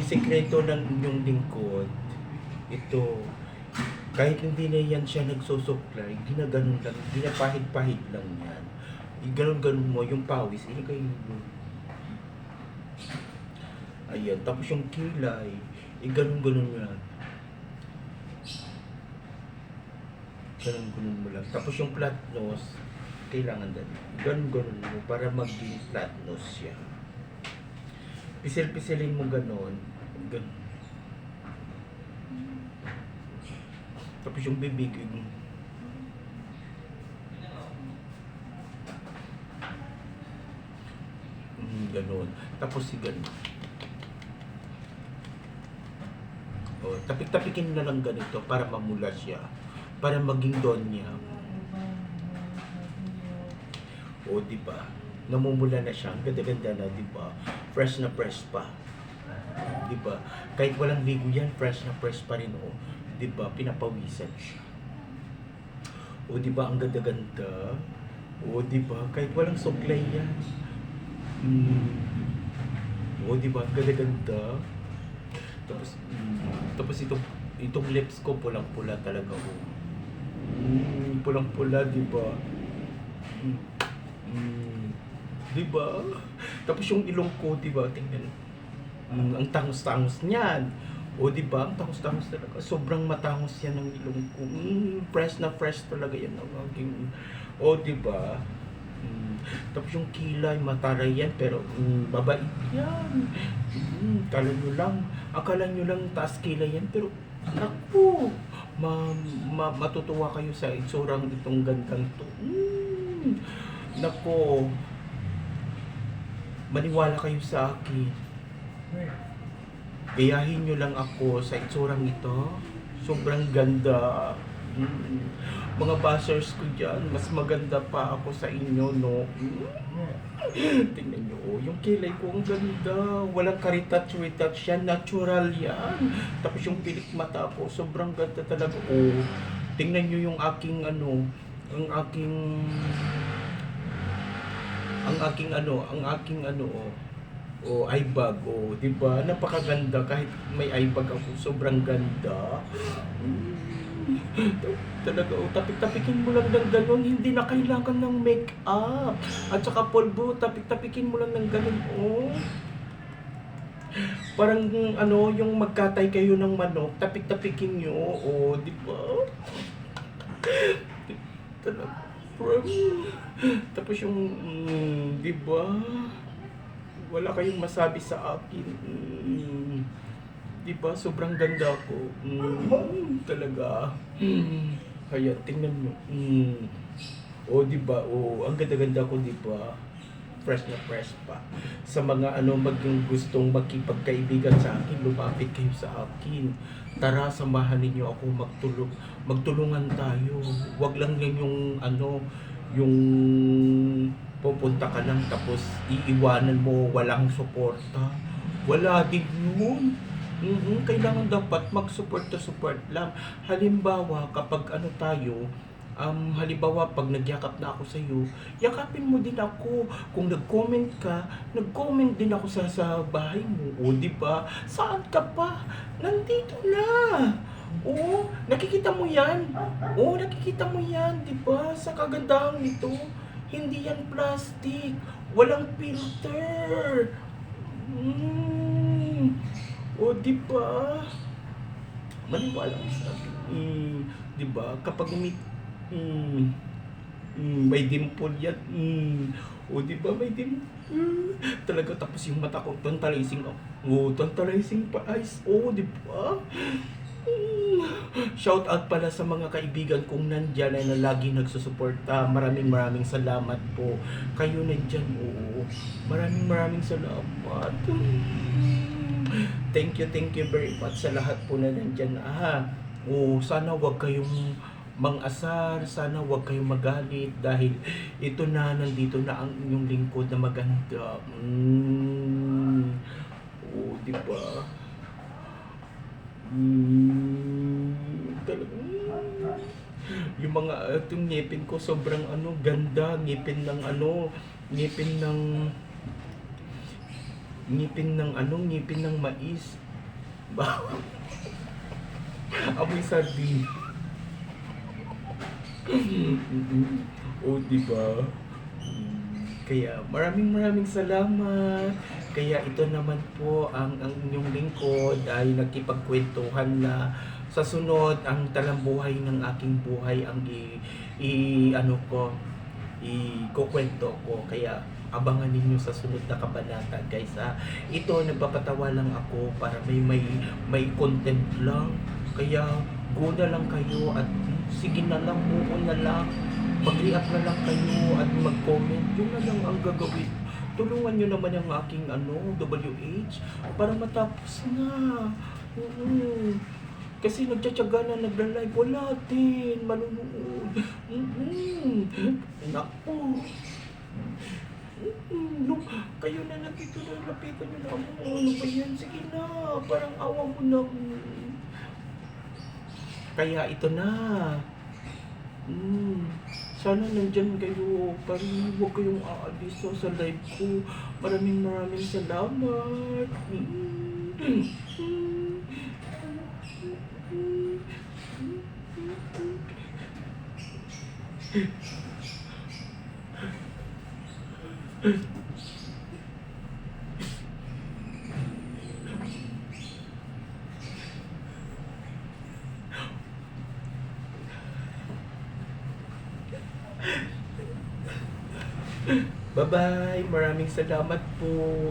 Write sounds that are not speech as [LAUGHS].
ang sikreto ng inyong lingkod, ito, kahit hindi na yan siya nagsusuklay, ginaganon lang, ginapahid-pahid lang yan. Ganon-ganon mo yung pawis, ilagay mo. Ayan, tapos yung kilay, iganon-ganon yan. Ganon-ganon mo lang. Tapos yung flat nose, kailangan din. Ganon-ganon mo para maging flat nose siya. Pisil-pisilin mo ganon. Ganon. Tapos yung bibig, yung Mm, ganun. Tapos si ganun. O, tapik-tapikin na lang ganito para mamula siya. Para maging don niya. O, di ba? Namumula na siya. Ang ganda-ganda na, di ba? Fresh na fresh pa. Di ba? Kahit walang ligo yan, fresh na fresh pa rin, o. Di ba? Pinapawisan siya. O, di ba? Ang ganda-ganda. O, di ba? Kahit walang suklay yan. Mm. O, di ba? Ganda-ganda. Tapos, mm, tapos itong, itong lips ko pulang-pula talaga ko. Mm, pulang-pula, di ba? Mm. Mm, di ba? Tapos yung ilong ko, di ba? Tingnan. Mm, ang tangos-tangos niyan. O, di ba? Ang tangos-tangos talaga. Sobrang matangos yan ng ilong ko. Mm, fresh na fresh talaga yan ang aking... O, di ba? Mm, tapos yung kilay, mataray yan, pero mm, babait yan. Mm, kala nyo lang, akala nyo lang taas kilay yan, pero naku, ma, ma, matutuwa kayo sa itsurang itong gandang to. Mm, naku, maniwala kayo sa akin. Gayahin nyo lang ako sa itsurang ito. Sobrang ganda. Mm. Mga bashers ko dyan, mas maganda pa ako sa inyo, no? Mm. Tingnan nyo, oh, yung kilay ko ang ganda. Walang karitouch-retouch yan, natural yan. Tapos yung pilik mata ko, sobrang ganda talaga. Oh, tingnan nyo yung aking ano, ang aking ang aking ano, ang aking ano, oh, o eye bag, o, di ba? Napakaganda kahit may eye bag ako, sobrang ganda. [LAUGHS] Talaga, oh, tapik-tapikin mo lang ng ganun, hindi na kailangan ng make-up. At saka polvo, tapik-tapikin mo lang ng ganun, oh. Parang ano, yung magkatay kayo ng manok, tapik-tapikin nyo, oh, di ba? [LAUGHS] Talaga. [LAUGHS] Tapos yung, mm, di ba? Wala kayong masabi sa akin. Mm, di ba? Sobrang ganda ko. Mm, talaga. Mm, kaya tingnan nyo. Mm. O, di ba? O, ang ganda-ganda ko, di ba? Fresh na fresh pa. Sa mga ano, maging gustong makipagkaibigan sa akin, lumapit kayo sa akin. Tara, samahan ninyo ako magtulong. Magtulungan tayo. Huwag lang yan yung ano, yung pupunta ka lang tapos iiwanan mo walang suporta. Wala din yun. Mhm, kailangan dapat mag-support-support lang. Halimbawa, kapag ano tayo, um, halimbawa, pag nagyakap na ako sa iyo, yakapin mo din ako. Kung nag-comment ka, nag-comment din ako sa, sa bahay mo. O, di ba? Saan ka pa? Nandito na. Oo, nakikita mo yan. Oo, nakikita mo yan, di ba? Sa kagandahan nito, hindi yan plastic. Walang filter. Mm. O, di ba? Maniwala ka sa akin. Mm, di ba? Kapag may, mm, mm, may dimple yan. Mm, o, di ba? May dimple. Mm, talaga tapos yung mata ko, tantalizing ako. O, tantalizing pa eyes. O, di ba? Mm. Shout out pala sa mga kaibigan kong nandyan ay na lagi nagsusuporta. Maraming maraming salamat po. Kayo nandyan, oo. Maraming maraming salamat. Thank you, thank you very much sa lahat po na nandyan. Ah, oo, sana wag kayong mang-asar, sana wag kayong magalit dahil ito na, nandito na ang inyong lingkod na maganda. Mm. Oo, di ba? Mm. Yung mga itong ngipin ko sobrang ano ganda, ngipin ng ano, ngipin ng ngipin ng ano, ngipin ng mais. [LAUGHS] Amoy sardine. O, di ba? Kaya maraming maraming salamat. Kaya ito naman po ang, ang inyong lingkod ay nagkipagkwentuhan na sa sunod ang talambuhay ng aking buhay ang i, i ano ko i kukwento ko. Kaya abangan ninyo sa sunod na kabanata guys ha? Ito nagpapatawa lang ako para may may may content lang. Kaya go lang kayo at sige na lang buo na lang mag-react na lang kayo at mag-comment yun na lang ang gagawin tulungan nyo naman ang aking ano WH para matapos na Oo. kasi nagtsatsaga na nagla-live wala din manunood mm Nako. Mm, no, kayo na nakito na lapitan nyo na. Ano ba yan? Sige na. Parang awa mo na. Kaya ito na. Mm, sana nandyan kayo. Parang huwag kayong aalis sa live ko. Maraming maraming salamat. Mm. Bye-bye. Maraming salamat po.